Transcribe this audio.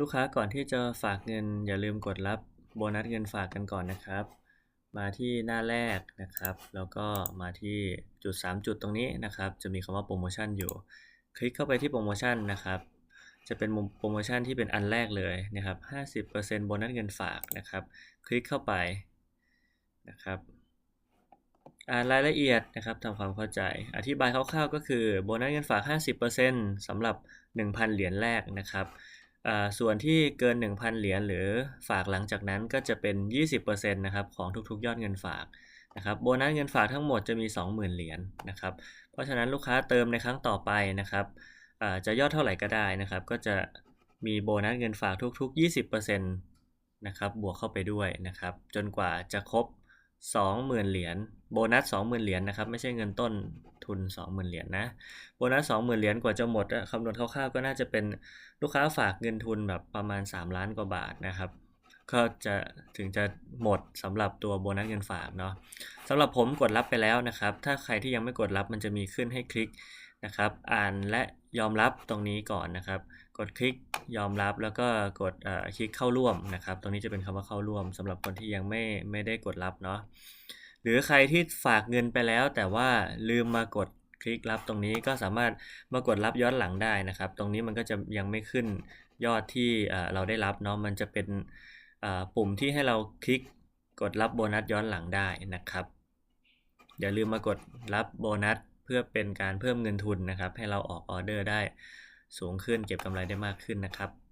ลูกค้าก่อนที่จะฝากเงิน อย่าลืมกดรับโบนัสเงินฝากกันก่อนนะครับ มาที่หน้าแรกนะครับ แล้วก็มาที่จุด 3 จุดตรงนี้นะครับ จะมีคำว่าโปรโมชั่นอยู่ คลิกเข้าไปที่โปรโมชั่นนะครับ จะเป็นโปรโมชั่นที่เป็นอันแรกเลยนะครับ 50%โบนัสเงินฝากนะครับ คลิกเข้าไปนะครับอ่านรายละเอียดนะครับทำความเข้าใจ อธิบายคร่าวๆ ก็คือโบนัสเงินฝาก 50%สำหรับ 1,000 เหรียญแรกนะครับ ส่วนที่เกิน 1,000 เหรียญหรือฝากหลังจากนั้นก็จะเป็น 20%นะครับของทุกๆ ยอดเงินฝากนะครับโบนัสเงินฝากทั้งหมดจะมี 20,000 เหรียญนะครับเพราะฉะนั้นลูกค้าเติมในครั้งต่อไปนะครับจะยอดเท่าไหร่ก็ได้นะครับ ก็จะมีโบนัสเงินฝากทุก ๆ 20%นะครับบวกเข้าไปด้วยนะครับ จนกว่าจะครบ 20,000 เหรียญโบนัส 20,000 เหรียญนะครับไม่ใช่เงินต้น ทุน 20,000 เหรียญนะโบนัส20,000 เหรียญกว่าจะหมดคำนวณคร่าวๆ ก็น่าจะเป็นลูกค้าฝากเงินทุนแบบประมาณ 3 ล้านกว่าบาทนะครับก็จะถึงจะหมดสำหรับตัวโบนัสเงินฝากเนาะสำหรับผมกดรับไปแล้วนะครับ ถ้าใครที่ยังไม่กดรับมันจะมีขึ้นให้คลิกนะครับ อ่านและยอมรับตรงนี้ก่อนนะครับ กดคลิกยอมรับแล้วก็กดคลิกเข้าร่วมนะครับ ตรงนี้จะเป็นคำว่าเข้าร่วมสำหรับคนที่ยังไม่ไม่ได้กดรับเนาะ หรือใครที่ฝากเงินไปแล้ว แต่ว่าลืมมากดคลิกรับตรงนี้ก็สามารถมากดรับย้อนหลังได้นะครับ ตรงนี้มันก็จะยังไม่ขึ้นยอดที่เราได้รับเนาะมันจะเป็นปุ่มที่ให้เราคลิกกดรับโบนัสย้อนหลังได้นะครับ อย่าลืมมากดรับโบนัสเพื่อเป็นการเพิ่มเงินทุนนะครับ ให้เราออกออเดอร์ได้สูงขึ้นเก็บกำไรได้มากขึ้นนะครับ